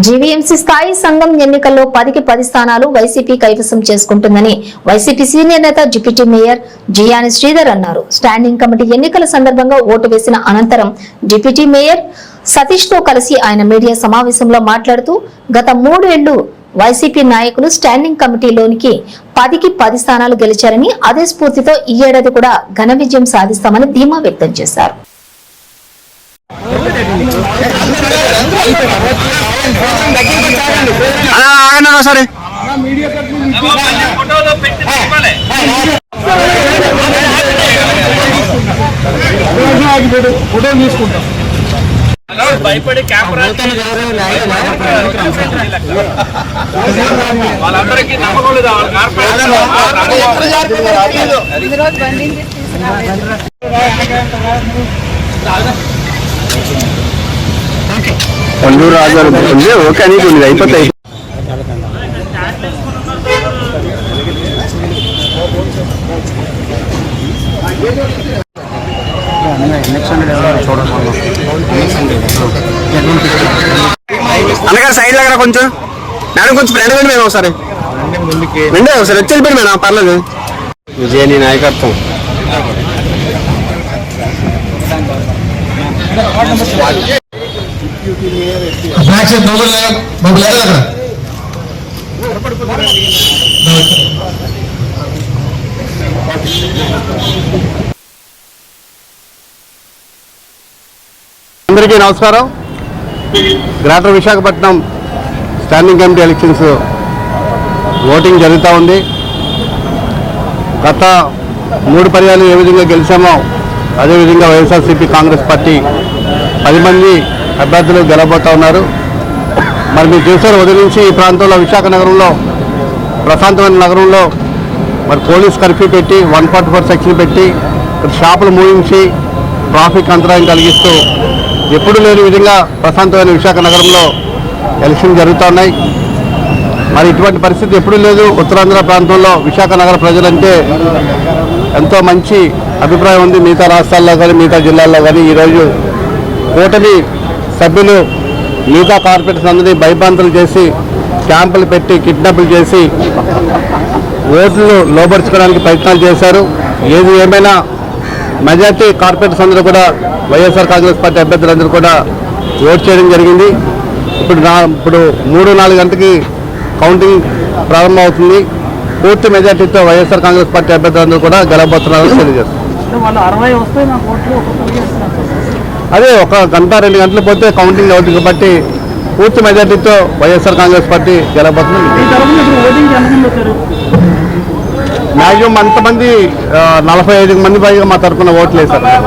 GVMC స్థాయి సంఘం ఎన్నికల్లో పదికి పది స్థానాలు వైసీపీ కైవసం చేసుకుంటుందని వైసీపీ సీనియర్ నేత డిప్యూటీ మేయర్ జియాని శ్రీధర్ అన్నారు. స్టాండింగ్ కమిటీ ఎన్నికల సందర్భంగా ఓటు వేసిన అనంతరం డిప్యూటీ మేయర్ సతీష్తో కలిసి ఆయన మీడియా సమావేశంలో మాట్లాడుతూ గత మూడేళ్ళు వైసీపీ నాయకులు స్టాండింగ్ కమిటీలోనికి పదికి పది స్థానాలు గెలిచారని అదే స్ఫూర్తితో ఈ ఏడాది కూడా ఘన విజయం సాధిస్తామని ధీమా వ్యక్తం చేశారు. ఆయన సరే ఫోటో తీసుకుంటాం భయపడి కెమెరా వాళ్ళందరికీ నమ్మకం లేదు పండు రాజు ఉంది ఓకే అని కొన్ని అయిపోతాయి. అన్నగారు సైడ్ దగ్గర కొంచెం. మేడం కొంచెం రెండు వెళ్ళి మేడం ఒకసారి. రెండే ఒకసారి వచ్చి వెళ్ళిపోయి మేడం పర్లేదు. విజయని నాయకత్వం. అక్కడ అందరికీ నమస్కారం. Greater Visakhapatnam standing committee elections voting జరుగుతూ ఉంది. గత మూడు పర్యాలు ఏ విధంగా గెలిచామో అదేవిధంగా వైఎస్ఆర్సీపీ కాంగ్రెస్ పార్టీ పది మంది అభ్యర్థులు గెలబోతా ఉన్నారు. మరి మీరు చూసారు ఉదయం నుంచి ఈ ప్రాంతంలో విశాఖ నగరంలో ప్రశాంతమైన నగరంలో మరి పోలీస్ కర్ఫ్యూ పెట్టి వన్ ఫార్టీ ఫోర్ సెక్షన్ పెట్టి షాపులు మూయించి ట్రాఫిక్ అంతరాయం కలిగిస్తూ ఎప్పుడు లేని విధంగా ప్రశాంతమైన విశాఖ నగరంలో ఎలక్షన్ జరుగుతూ ఉన్నాయి. మరి ఇటువంటి పరిస్థితి ఎప్పుడూ లేదు. ఉత్తరాంధ్ర ప్రాంతంలో విశాఖ నగర ప్రజలంటే ఎంతో మంచి అభిప్రాయం ఉంది మిగతా రాష్ట్రాల్లో కానీ మిగతా జిల్లాల్లో కానీ. ఈరోజు కూటమి సభ్యులు మిగతా కార్పొరేటర్స్ అందరినీ భయభ్రాంతులు చేసి క్యాంపులు పెట్టి కిడ్నాపులు చేసి ఓట్లు లోపరుచుకోవడానికి ప్రయత్నాలు చేశారు. ఏది ఏమైనా మెజార్టీ కార్పొరేటర్స్ అందరూ కూడా వైఎస్ఆర్ కాంగ్రెస్ పార్టీ అభ్యర్థులందరూ కూడా ఓట్ చేయడం జరిగింది. ఇప్పుడు నా ఇప్పుడు మూడు నాలుగు గంటకి కౌంటింగ్ ప్రారంభమవుతుంది. పూర్తి మెజార్టీతో వైఎస్ఆర్ కాంగ్రెస్ పార్టీ అభ్యర్థులందరూ కూడా గెలవబోతున్నారని తెలియజేస్తారు. అదే ఒక గంట రెండు గంటలు పోతే కౌంటింగ్ అవుతుంది కాబట్టి పూర్తి మెజార్టీతో వైఎస్ఆర్ కాంగ్రెస్ పార్టీ గెలవబోతుంది మ్యాక్సిమం అంతమంది నలభై ఐదు మంది పైగా మా తరఫున ఓట్లు వేశారు.